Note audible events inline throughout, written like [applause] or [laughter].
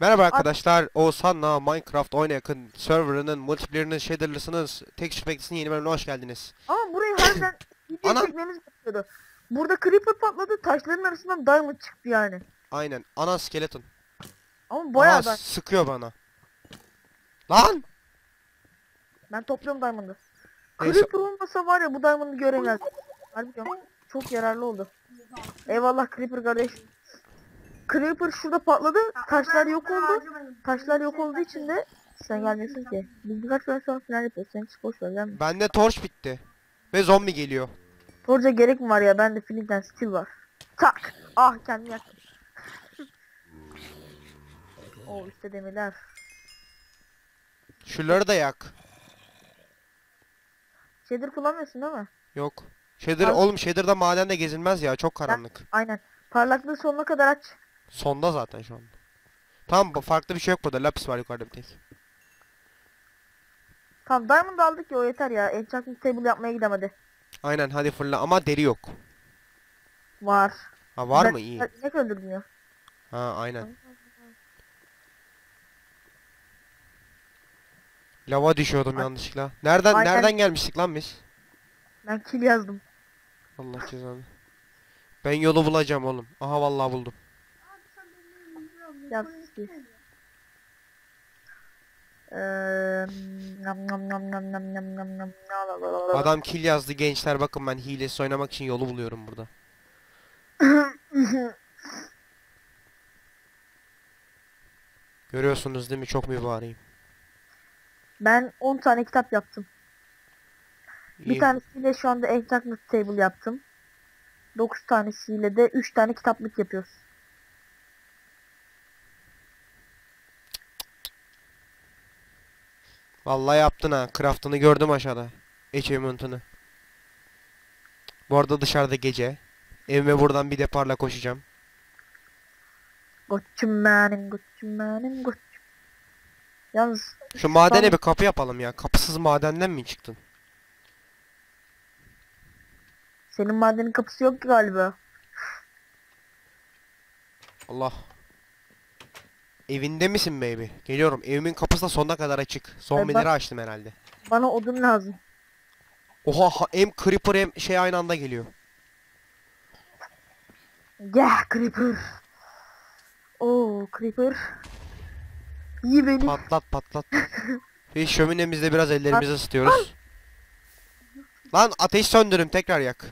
Merhaba arkadaşlar. Oğuzhan'la Minecraft oyuna yakın serverının multiplayer'ının shaderlısının tek beklisinin yeni bölümüne hoş geldiniz. Ama burayı harbiden [coughs] video Ana- çekmemiz gerekiyordu. Burada creeper patladı taşların arasından diamond çıktı yani. Aynen. Ana skeleton. Ama bayağı da sıkıyor bana. Lan! ben topluyorum diamond'ı. Neyse. Creeper olmasa var ya bu diamond'ı göremez. Harbi diyorum, çok yararlı oldu. Eyvallah creeper kardeş. Creeper şurada patladı. Taşlar yok oldu. Taşlar yok olduğu için de sen gelmiyorsun ki. Biz birkaç gün sonra falan yapıyoruz. Sen hiç boş ver gelme. Bende torch bitti. Ve zombi geliyor. Torca gerek mi var ya? Bende Flint'ten steel var. Tak! Ah kendimi yaktım. [laughs] o işte demirler. Şunları da yak. Shader kullanmıyorsun değil mi? Yok. Shader Al. oğlum shader'da madende gezilmez ya. Çok karanlık. Aynen. Parlaklığı sonuna kadar aç. Sonda zaten şu an. Tamam farklı bir şey yok burada. Lapis var yukarıda bir tek. Tamam diamond aldık ya o yeter ya. Enchantment table yapmaya gidelim hadi. Aynen hadi fırla ama deri yok. Var. Ha var Ben- mı? İyi. ben inek öldürdüm ya. Ha aynen. Lava düşüyordum Ay- yanlışlıkla. Nereden Aynen. nereden gelmiştik lan biz? Ben kill yazdım. Allah cezanı. Ben yolu bulacağım oğlum. Aha vallahi buldum. La. Adam kill yazdı gençler bakın ben hilesiz oynamak için yolu buluyorum burada. [coughs] Görüyorsunuz değil mi? Çok mübareğim. ben 10 tane kitap yaptım. Bir İyi. tanesiyle şu anda enchantment table yaptım. 9 tanesiyle de 3 tane kitaplık yapıyoruz. Vallahi yaptın ha. Craft'ını gördüm aşağıda. Achievement'ını. Bu arada dışarıda gece. Evime buradan bir deparla koşacağım. Koçum benim, koçum benim, koçum. Yalnız Şu madene Tamam. bir kapı yapalım ya. Kapısız madenden mi çıktın? senin madenin kapısı yok ki galiba. Allah. Evinde misin baby? Geliyorum. Evimin kapısı da sonuna kadar açık. Ay Zombileri bak- açtım herhalde. Bana odun lazım. Oha ha- hem creeper hem şey aynı anda geliyor. Gel creeper. Oo creeper. İyi beni. Patlat patlat. [laughs] Biz şöminemizde biraz ellerimizi ısıtıyoruz. Lan ateş söndürün tekrar yak.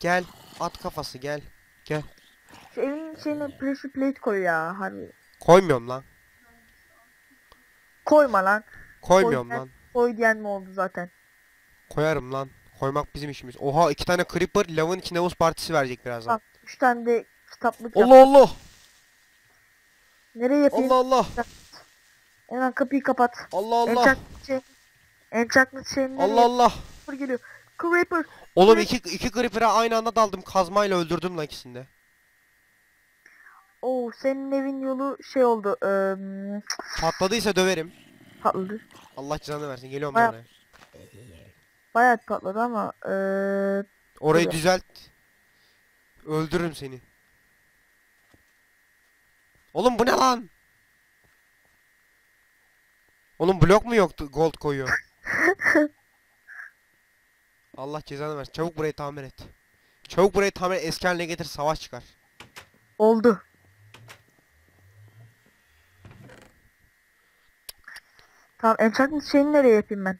Gel. At kafası gel. Gel. Şu evin içine pressure plate koy ya harbi. Koymuyorum lan. Koyma lan. Koymuyorum Koy- lan. Koy diyen mi oldu zaten? Koyarım lan. Koymak bizim işimiz. Oha iki tane creeper lavın içine buz partisi verecek birazdan. Bak 3 tane de kitaplık yap. Allah Allah. Nereye yapayım? Allah Allah. Hemen kapıyı kapat. Allah Allah. Enchantment şey. Enchantment şeyin nereye Allah Allah. Creeper geliyor. Creeper. Oğlum iki, iki creeper'a aynı anda daldım. Kazmayla öldürdüm lan ikisini de. Oo senin evin yolu şey oldu. Eee Patladıysa döverim. patladı. Allah cezanı versin. Geliyorum ben Baya- oraya. Bayağı patladı ama eee Orayı Tabii. düzelt. Öldürürüm seni. Oğlum bu ne lan? Oğlum blok mu yoktu gold koyuyor? [laughs] Allah cezanı versin. Çabuk burayı tamir et. Çabuk burayı tamir et. Eski haline getir savaş çıkar. oldu. Tamam enchantment şeyini nereye yapayım ben?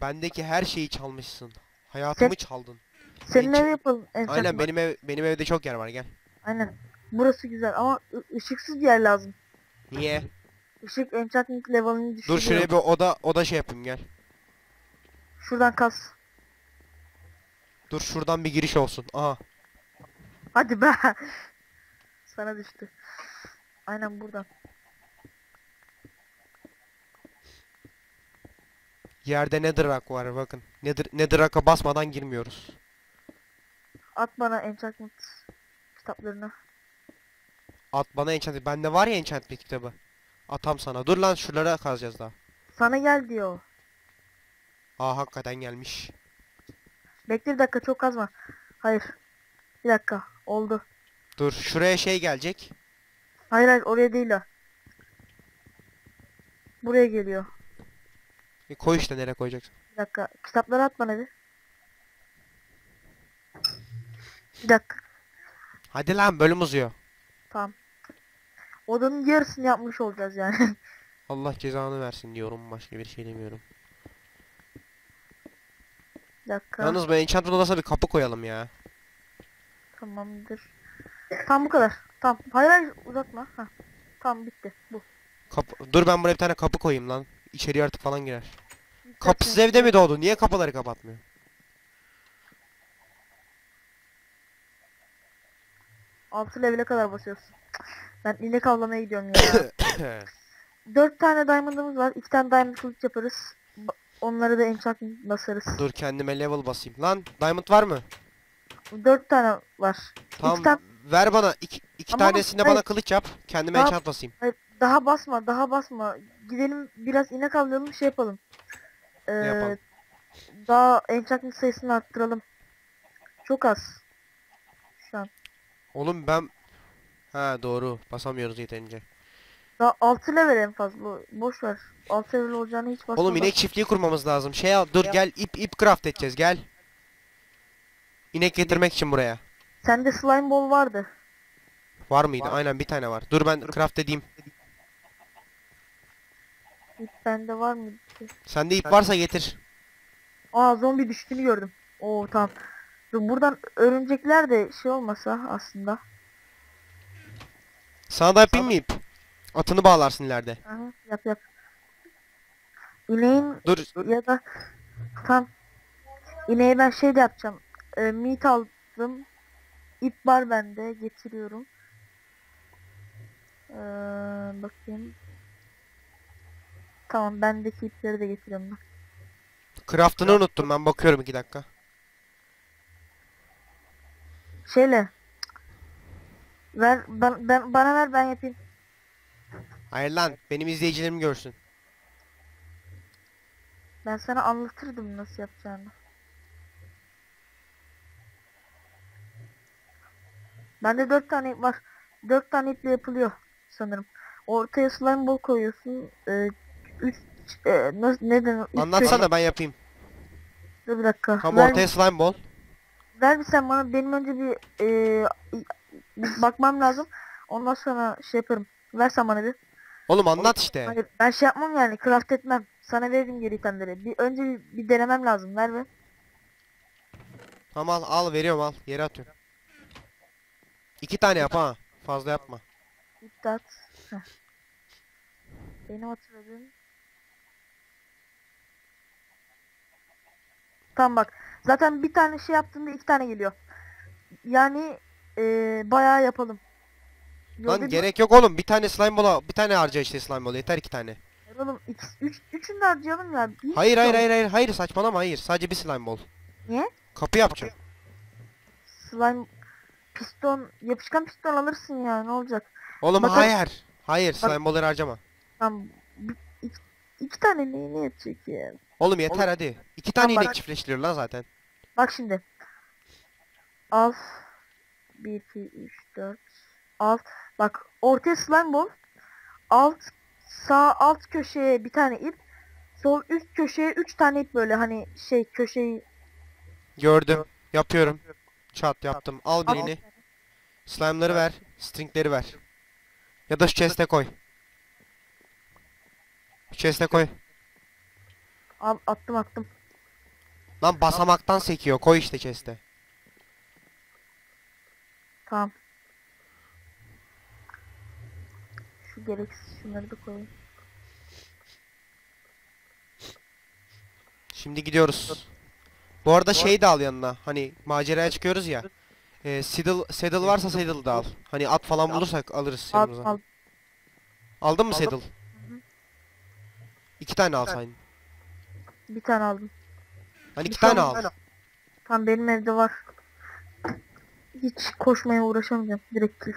Bendeki her şeyi çalmışsın. Hayatımı çaldın. Senin ev yapalım enchantment. Aynen benim ev benim evde çok yer var gel. Aynen. Burası güzel ama ı- ışıksız bir yer lazım. Niye? Işık enchantment level'ını Dur düşürüyor. şuraya bir oda oda şey yapayım gel. Şuradan kas. Dur şuradan bir giriş olsun. Aha. Hadi be. [laughs] Sana düştü. Aynen buradan. Yerde netherrack var bakın. Nether, netherrack'a basmadan girmiyoruz. At bana enchantment kitaplarını. At bana enchant. Bende var ya enchantment kitabı. Atam sana. Dur lan şuralara kazacağız daha. Sana gel diyor. Aa hakikaten gelmiş. Bekle bir dakika çok kazma. Hayır. Bir dakika. Oldu. Dur şuraya şey gelecek. Hayır hayır oraya değil o. Buraya geliyor. E, koy işte nereye koyacaksın. Bir dakika. Kitapları at bana bir. Bir dakika. Hadi lan bölüm uzuyor. Tamam. Odanın yarısını yapmış olacağız yani. [laughs] Allah cezanı versin diyorum başka bir şey demiyorum. bir dakika. Yalnız bu enchantment odasına bir kapı koyalım ya. Tamamdır. Tam bu kadar. Tamam. Hayır hayır uzatma. Heh. Tamam bitti. Bu. Kapı... Dur ben buraya bir tane kapı koyayım lan. İçeri yaratık falan girer. Kapısız evde mi doğdu? Niye kapıları kapatmıyor? Altı level'e kadar basıyorsun. Ben inek avlamaya gidiyorum ya. [coughs] [coughs] Dört tane diamond'ımız var. İki tane diamond kılıç yaparız. Ba- Onları da enchantment basarız. Dur kendime level basayım. Lan diamond var mı? Dört tane var. Tamam tane- ver bana iki, iki Ama hayır. bana kılıç yap. Kendime Daha- enchant basayım. Hayır, daha basma, daha basma. Gidelim biraz inek avlayalım, şey yapalım. Ee, yapalım? Daha enchantment sayısını arttıralım. Çok az. Şu an. Oğlum ben... Ha doğru. Basamıyoruz yeterince. Daha 6 level en fazla. Boş ver. 6 level olacağını hiç basma. Oğlum inek çiftliği kurmamız lazım. Şey al dur gel ip ip craft edeceğiz gel. İnek getirmek için buraya. Sende slime ball vardı. Var mıydı? Aynen bir tane var. Dur ben craft edeyim. İp bende var mı? Sende ip varsa getir. Aa zombi düştüğünü gördüm. Oo tamam. Buradan örümcekler de şey olmasa aslında. Sana da yapayım mı ip? Atını bağlarsın ileride. Aha, yap yap. İneğin Dur ya da tam ineğe ben şey de yapacağım. E, meat aldım. İp var bende getiriyorum. Ee, bakayım. Tamam bendeki ipleri de getiriyorum ben. craft'ını unuttum ben bakıyorum iki dakika. Şeyle ver ben, ben bana ver ben yapayım. Hayır lan benim izleyicilerim görsün. Ben sana anlatırdım nasıl yapacağını. Bende dört tane ip var. Dört tane iple yapılıyor sanırım. Ortaya slime ball koyuyorsun. Ee, üç, e, nasıl, ne denir? Üç Anlatsana ben yapayım. Dur bir dakika. Tam ver, ortaya slime ball. ver bir sen bana. Benim önce bir, e, bir bakmam lazım. Ondan sonra şey yaparım. Ver sen bana bir. Oğlum anlat işte. Hayır ben şey yapmam yani. Craft etmem. Sana veririm geri itemleri. Bir, önce bir, bir denemem lazım. Ver be. Tamam al, al veriyorum al. Yere atıyorum. İki tane yap ha. Fazla yapma. Heh. Benim hatırladığım. Tamam bak. Zaten bir tane şey yaptığında iki tane geliyor. Yani eee bayağı yapalım. Yolda Lan bir- gerek yok oğlum. Bir tane slime ball'a bir tane harca işte slime ball. Yeter iki tane. Oğlum iki, üç, üçünü de harcayalım ya. Bir Hayır hayır şey hayır hayır hayır saçmalama hayır. Sadece bir slime ball. Niye? Kapı yapacağım. Slime piston yapışkan piston alırsın ya ne olacak? Oğlum Bakın- hayır. Hayır slime ball'ları harcama. Tamam. bir- iki, iki tane ne, ne yapacak ya? Oğlum yeter hadi. İki tane Tamam, inek bak- çiftleştiriyor lan zaten. Bak şimdi. Al. 1, 2, 3, 4. Al. Bak ortaya slime ball. Alt sağ alt köşeye bir tane ip. Sol üst köşeye 3 tane ip böyle hani şey köşeyi Gördüm. Yapıyorum. Çat yaptım. Al Al. birini. Slime'ları ver. Stringleri ver. Ya da şu chest'e koy. Şu chest'e koy. Al attım attım. Lan basamaktan sekiyor. Koy işte chest'e. Tamam. Şu gereksiz şunları da koyayım. Şimdi gidiyoruz. Bu arada şey de al yanına. Hani maceraya çıkıyoruz ya. Ee, saddle, saddle varsa saddle da al. Hani at falan bulursak alırız Al, yanımıza. al. Aldın mı saddle? İki tane alsaydın. Bir tane aldım. Hani iki Bir tane al. Tam benim evde var. Hiç koşmaya uğraşamayacağım. Direkt kill.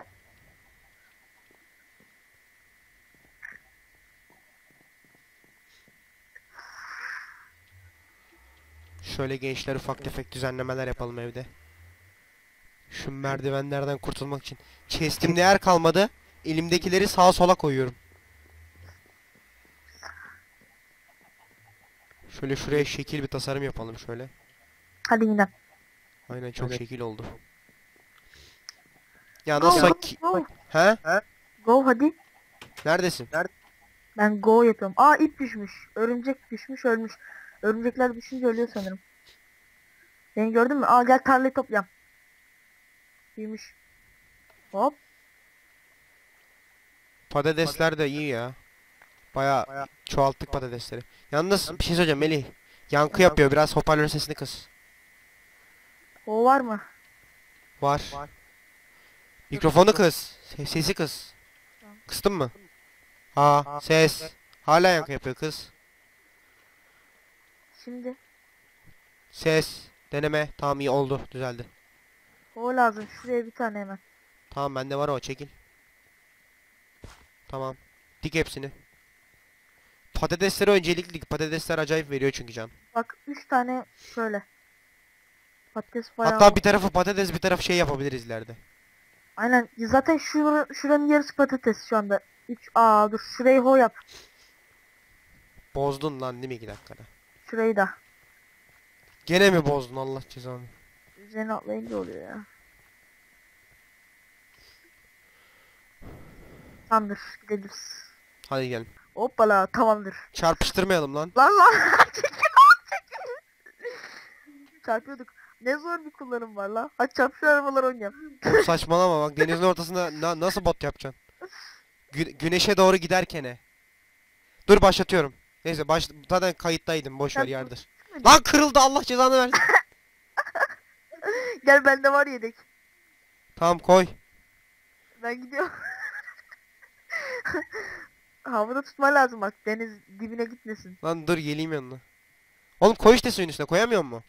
Şöyle gençler ufak tefek düzenlemeler yapalım evde. Şu merdivenlerden kurtulmak için. Chest'imde yer kalmadı. Elimdekileri sağa sola koyuyorum. Şöyle şuraya şekil bir tasarım yapalım şöyle. Hadi gidelim. Aynen çok Evet. şekil oldu. Ya nasıl go, ki... go. He? Go hadi. Neredesin? Ben go yapıyorum. Aa ip düşmüş. Örümcek düşmüş ölmüş. Örümcekler düşünce ölüyor sanırım. Beni gördün mü? Aa gel tarlayı toplayalım. Büyümüş. Hop. Patatesler de iyi ya. Baya Baya- çoğalttık patatesleri. Yalnız bir şey söyleyeceğim Melih. Yankı yapıyor biraz hoparlör sesini kıs. O var mı? Var. Var. Mikrofonu kıs. Se- Sesi kıs. Kıstın mı? Ha, ses. Hala yankı yapıyor kız. Şimdi. Ses. Deneme. Tamam iyi oldu. Düzeldi. O lazım. Şuraya bir tane hemen. Tamam bende var o çekil. Tamam. Dik hepsini. Patatesleri öncelikli. Patatesler acayip veriyor çünkü can. Bak 3 tane şöyle. Patates bayağı. Hatta bir tarafı patates bir tarafı şey yapabiliriz ileride. Aynen. Zaten şura, şuranın yarısı patates şu anda. 3 Aa dur şurayı ho yap. Bozdun lan değil mi 2 dakikada? Şurayı da. Gene mi bozdun Allah cezanı? Üzerine atlayınca oluyor ya. Tamamdır gidebiliriz. Hadi gelin. Hoppala tamamdır. Çarpıştırmayalım lan. Lan lan. [laughs] Çarpıyorduk. Ne zor bir kullanım var lan. Hadi çarp şu arabalar oynayalım. Saçmalama bak denizin ortasında na- nasıl bot yapacaksın? Gü- güneşe doğru giderken he. Dur başlatıyorum. Neyse baş zaten kayıttaydım boş ver yardır. Lan kırıldı Allah cezanı versin. [laughs] Gel bende var yedek. tamam koy. Ben gidiyorum. [laughs] Havada tutma lazım bak deniz dibine gitmesin. Lan dur geleyim yanına. Oğlum koy işte suyun üstüne koyamıyor mu?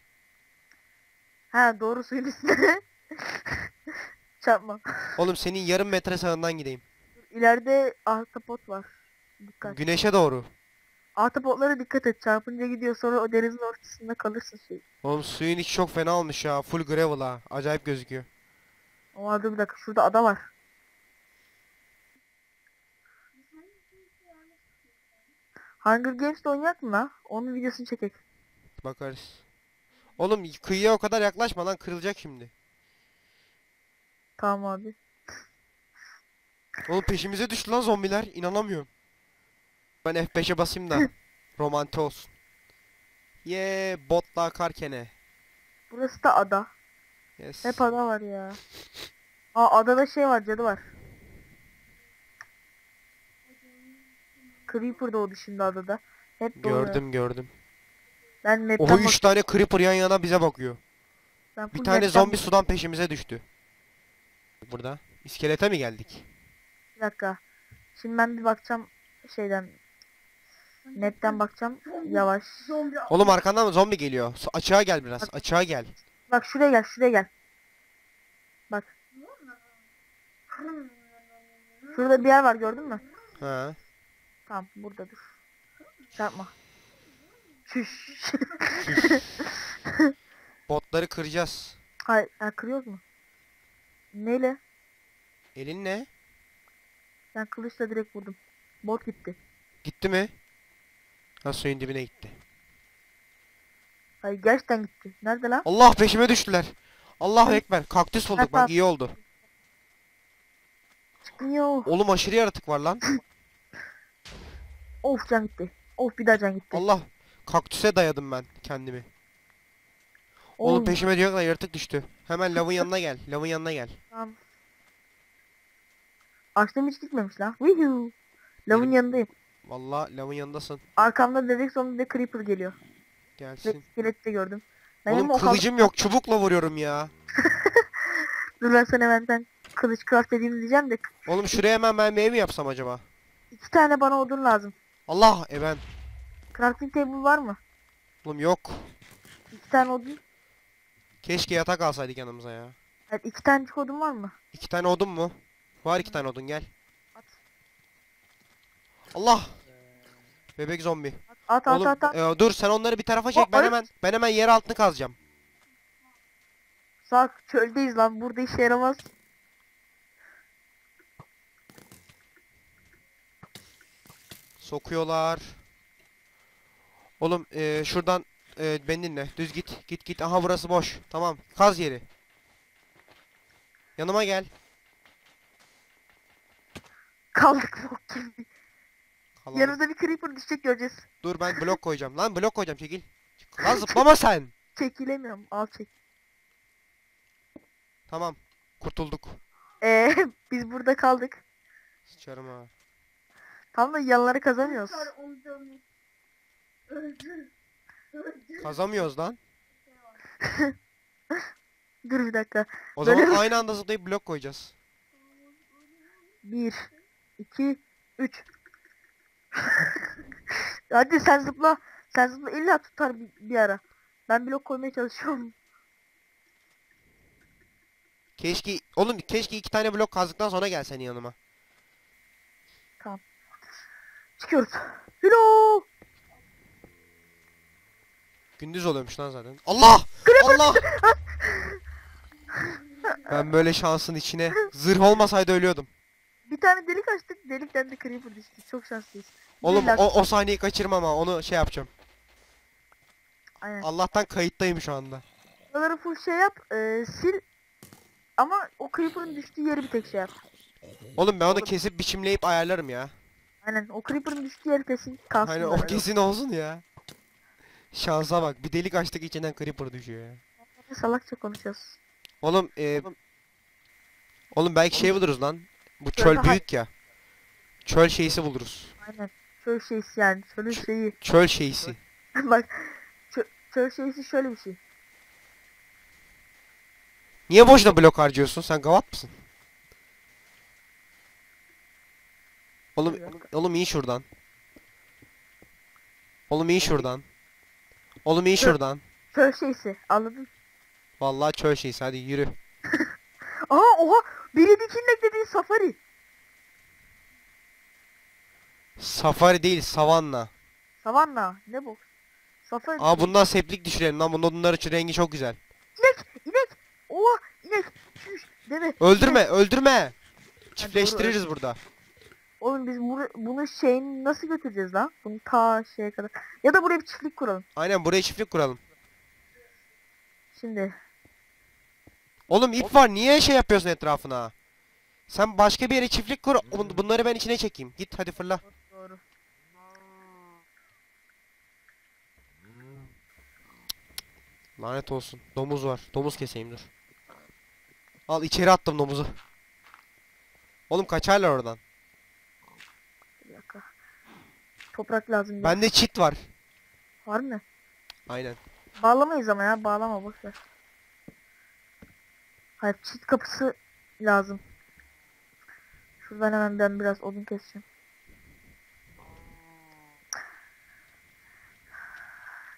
Ha doğru suyun üstüne. [laughs] Çarpma. Oğlum senin yarım metre sağından gideyim. İleride ahtapot var. Dikkat. Güneşe doğru. Ahtapotlara dikkat et. Çarpınca gidiyor sonra o denizin ortasında kalırsın şey. Oğlum suyun içi çok fena olmuş ya. Full gravel ha. Acayip gözüküyor. Ama dur bir dakika şurada ada var. Hunger Games'te oynayak mı la? Onun videosunu çekek. Bakarız. Oğlum kıyıya o kadar yaklaşma lan kırılacak şimdi. Tamam abi. Oğlum peşimize düştü lan zombiler. İnanamıyorum. Ben F5'e basayım da. [laughs] romanti olsun. Ye botla akarkene. Burası da ada. Yes. Hep ada var ya. Aa adada şey var cadı var. Creeper doğdu şimdi adada. Hep doğuyor. Gördüm gördüm. Ben map'ten Oha bak- 3 tane creeper yan yana bize bakıyor. ben Bir full tane map'ten zombi sudan peşimize düştü. Burada. İskelete mi geldik? Bir dakika. Şimdi ben bir bakacağım şeyden. Map'ten bakacağım. Yavaş. Oğlum arkandan mı zombi geliyor? Su- Açığa gel biraz. Açığa gel. Bak şuraya gel, şuraya gel. Bak. Şurada bir yer var gördün mü? Ha. Tamam burada dur. Çarpma. Şuş. [laughs] Botları kıracağız. Hayır, ha, kırıyoruz mu? Neyle? Elin ne? Ben kılıçla direkt vurdum. Bot gitti. Gitti mi? Ha suyun dibine gitti. Hayır gerçekten gitti. Nerede lan? Allah peşime düştüler. Allahu ekber. Kaktüs bulduk bak iyi oldu. Çıkmıyor. Oğlum aşırı yaratık var lan. [laughs] Of can gitti. Of bir daha can gitti. Allah. Kaktüse dayadım ben kendimi. Oğlum Oğlum, peşime diyor kadar yaratık düştü. Hemen lavın [laughs] yanına gel. Lavın yanına gel. Tamam. Açtım hiç gitmemiş lan. Woohoo. Lavın Benim- yanındayım. Vallahi lavın yanındasın. Arkamda bebek sonunda bir creeper geliyor. Ve Gelsin. iskelet de gördüm. Benim Oğlum o kılıcım yok. Çubukla vuruyorum ya. [laughs] Dur ben sana hemen ben kılıç craft edeyim diyeceğim de Oğlum şuraya hemen ben bir ev mi yapsam acaba? iki tane bana odun lazım. Allah e ben. Crafting table var mı? Oğlum yok. İki tane odun. Keşke yatak alsaydık yanımıza ya. Evet, iki tane odun var mı? İki tane odun mu? Var iki tane odun gel. At. Allah. Bebek zombi. At at Oğlum at at. e, dur sen onları bir tarafa çek. O- Ben ay- hemen ben hemen yer altını kazacağım. Sak çöldeyiz lan burada işe yaramaz. Sokuyorlar. Oğlum eee, şuradan eee beni dinle. Düz git. Git git. Aha burası boş. Tamam. Kaz yeri. Yanıma gel. Kaldık bok gibi. Yanımıza bir creeper düşecek göreceğiz. Dur ben blok koyacağım. Lan blok koyacağım çekil. Lan zıplama sen. Çekilemiyorum. Al çek. Tamam. Kurtulduk. Ee, [laughs] biz burada kaldık. Sıçarım ha. Tam da yanları kazamıyoruz. Kazamıyoruz lan. [laughs] Dur bir dakika. O Böyle zaman mi? aynı anda zıplayıp blok koyacağız. 1 2 3 Hadi sen zıpla. Sen zıpla illa tutar bir, bir ara. Ben blok koymaya çalışıyorum. Keşke oğlum keşke iki tane blok kazdıktan sonra gel senin yanıma. Çıkıyoruz. Hello. Gündüz oluyormuş lan zaten. Allah! Allah! ben böyle şansın içine zırh olmasaydı ölüyordum. Bir tane delik açtık. Delikten de creeper düştü. Çok şanslıyız. Oğlum o, o sahneyi kaçırmam ama onu şey yapacağım. Aynen. Allah'tan kayıttayım şu anda. Buraları full şey yap. e, sil. Ama o creeper'ın düştüğü yeri bir tek şey yap. Oğlum ben onu kesip biçimleyip ayarlarım ya. Aynen o creeper'ın düştüğü yeri kesin kalsın. Hani böyle. o kesin olsun ya. Şansa bak. Bir delik açtık içinden creeper düşüyor ya. Salakça konuşuyoruz. Oğlum e, Oğlum belki şey buluruz lan. Bu Şöyle çöl hay- büyük ya. Çöl şeysi buluruz. Aynen. Çöl şeysi yani. Çölün şeyi. Çöl şeysi. [laughs] Bak. Çö çöl şeysi şöyle bir şey. Niye boşuna blok harcıyorsun? Sen gavat mısın? Oğlum, oğlum iyi şuradan. Oğlum iyi şuradan. Oğlum iyi şuradan. Çöl şeysi. Anladın? Vallahi çöl şeysi. Hadi yürü. [laughs] Aa oha. Biri dikinlek dediğin safari. Safari değil, savanna. Savanna. Ne bu? Safari. Aa bundan seplik düşürelim lan. Odunları için rengi çok güzel. İnek. İnek. Oha. inek. Şuş. Deme. Öldürme, öldürme. Çiftleştiririz burada. Oğlum biz bunu, bunu şeyini nasıl götüreceğiz lan? Bunu ta şeye kadar. Ya da buraya bir çiftlik kuralım. Aynen buraya çiftlik kuralım. Şimdi. Oğlum ip var. Niye şey yapıyorsun etrafına? Sen başka bir yere çiftlik kur. bun- Bunları ben içine çekeyim. Git hadi fırla. Doğru. Lanet olsun. Domuz var. Domuz keseyim dur. Al içeri attım domuzu. Oğlum kaçarlar oradan. Bir dakika. Toprak lazım. bize. Bende çit var. Var mı? Aynen. Bağlamayız ama ya. Bağlama boşver. Hayır çit kapısı lazım. Şuradan hemen ben biraz odun keseceğim.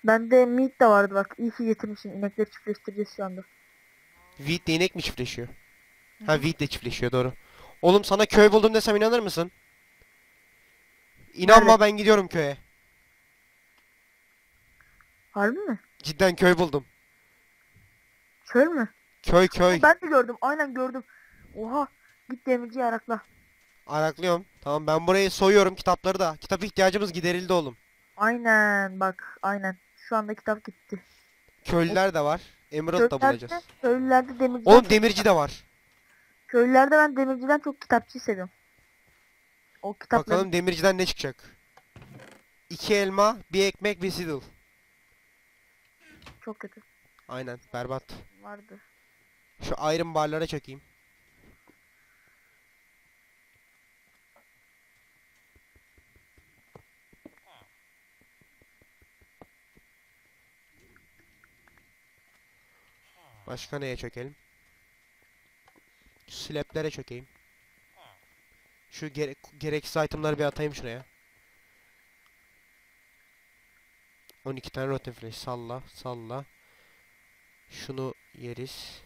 Bende meat de vardı bak. İyi ki getirmişsin. İnekleri çiftleştireceğiz şu anda. Wheat de inek mi çiftleşiyor? Ha wheat de çiftleşiyor doğru. Oğlum sana köy buldum desem inanır mısın? İnanma Nerede? ben gidiyorum köye. Harbi mi? Cidden köy buldum. Çöl mü? Köy köy. Ben de gördüm. Aynen gördüm. Oha. Git demirciyi arakla. Araklıyorum. Tamam ben burayı soyuyorum kitapları da. Kitap ihtiyacımız giderildi oğlum. Aynen bak aynen. Şu anda kitap gitti. Köylüler de var. Emerald da bulacağız. Köylülerde, demirciden Oğlum demirci de var. köylülerde ben demirciden çok kitapçı seviyorum. O kitapları Bakalım demirciden ne çıkacak. İki elma, bir ekmek, bir sidil. çok kötü Aynen berbat. vardı. Şu iron barlara çekeyim. Başka neye çökelim? Slaplere çökeyim. Şu gere gereksiz itemları bir atayım şuraya. 12 tane rotten flash salla salla. Şunu yeriz.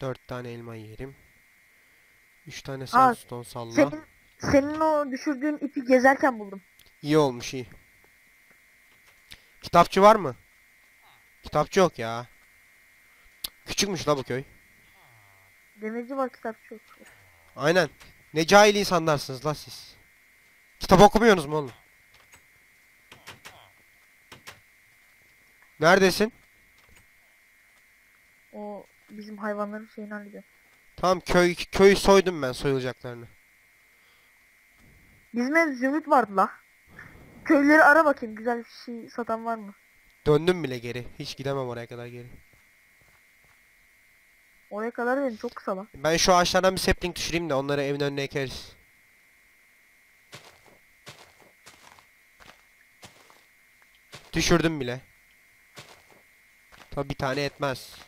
Dört tane elma yerim. Üç tane sandstone salla. Senin senin o düşürdüğün ipi gezerken buldum. İyi olmuş iyi. Kitapçı var mı? Kitapçı yok ya. Küçükmüş la bu köy. Demirci var kitapçı yok. Aynen. Ne cahil insanlarsınız la siz. Kitap okumuyorsunuz mu oğlum? Neredesin? O bizim hayvanların şeyini hallediyor. Tamam köy köyü soydum ben soyulacaklarını. Bizim ev zümrüt vardı la. Köyleri ara bakayım güzel bir şey satan var mı? Döndüm bile geri. Hiç gidemem oraya kadar geri. Oraya kadar benim çok kısa la. Ben şu ağaçlardan bir sapling düşüreyim de onları evin önüne ekeriz. Düşürdüm bile. Tabi bir tane etmez.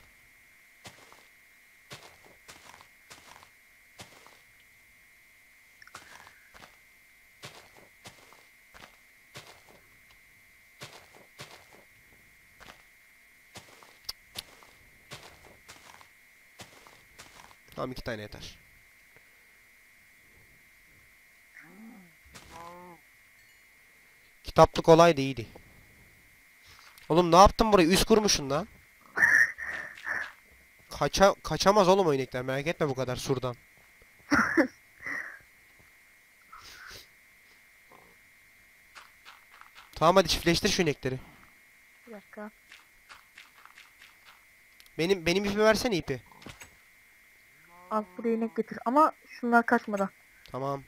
Tamam iki tane yeter. Kitaplık olay da iyiydi. Oğlum ne yaptın burayı? Üst kurmuşsun lan. Kaça kaçamaz oğlum o inekler. Merak etme bu kadar surdan. [laughs] Tamam hadi çiftleştir şu inekleri. Bir dakika. Benim benim ipi versene ipi. Al buraya inek getir. Ama şunlar kaçmadan. Tamam.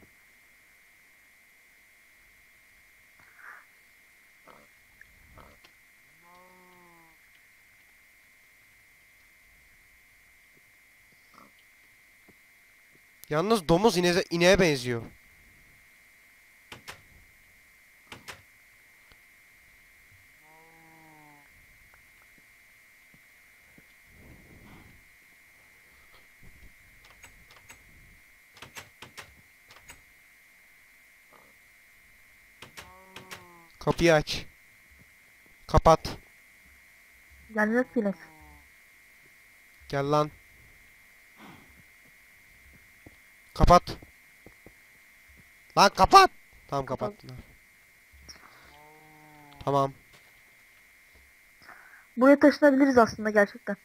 Yalnız domuz ineğe, ineğe benziyor. Kapıyı aç. Kapat. Gelmez inek. Gel lan. Kapat. Lan kapat. Tamam kapattılar. Tamam. Buraya taşınabiliriz aslında gerçekten.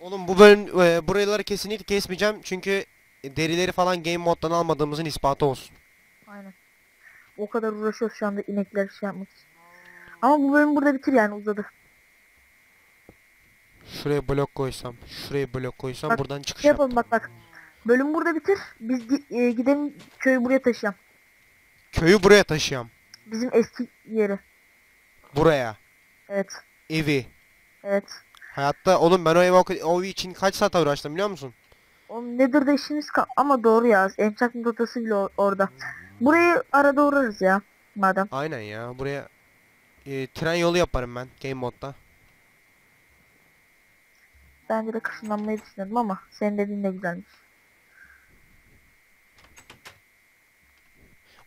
Oğlum bu bölüm e, buraları kesinlikle kesmeyeceğim çünkü derileri falan game moddan almadığımızın ispatı olsun. Aynen. O kadar uğraşıyoruz şu anda inekler şey yapmak için. Ama bu bölüm burada bitir yani uzadı. Şuraya blok koysam, şuraya blok koysam Bak, buradan çıkış Şey yapalım yaptım. bak bak. Bölüm burada bitir. Biz e, gidelim köyü buraya taşıyalım. Köyü buraya taşıyam. Bizim eski yeri. Buraya. Evet. Evi. Evet. Hayatta oğlum ben o evi, o evi için kaç saat uğraştım biliyor musun? Oğlum nedir de işimiz kal ama doğru ya. Emçak notası bile or- orada. Burayı arada uğrarız ya. Madem. Aynen ya buraya e, tren yolu yaparım ben game modda. Bence de kışınlanmayı düşünüyordum ama senin dediğin de güzelmiş.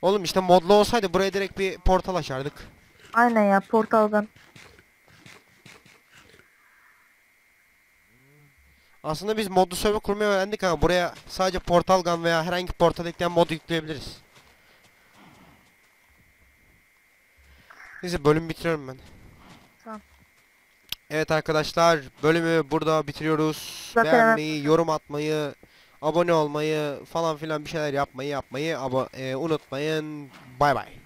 Oğlum işte modlu olsaydı buraya direkt bir portal açardık. Aynen ya portaldan. Aslında biz modlu server kurmayı öğrendik ama buraya sadece portal gun veya herhangi portal ekleyen mod yükleyebiliriz. Neyse bölüm bitiriyorum ben. Tamam. Evet arkadaşlar bölümü burada bitiriyoruz. Zaten Beğenmeyi, yorum atmayı, abone olmayı falan filan bir şeyler yapmayı yapmayı abo- e, unutmayın. Bay bay.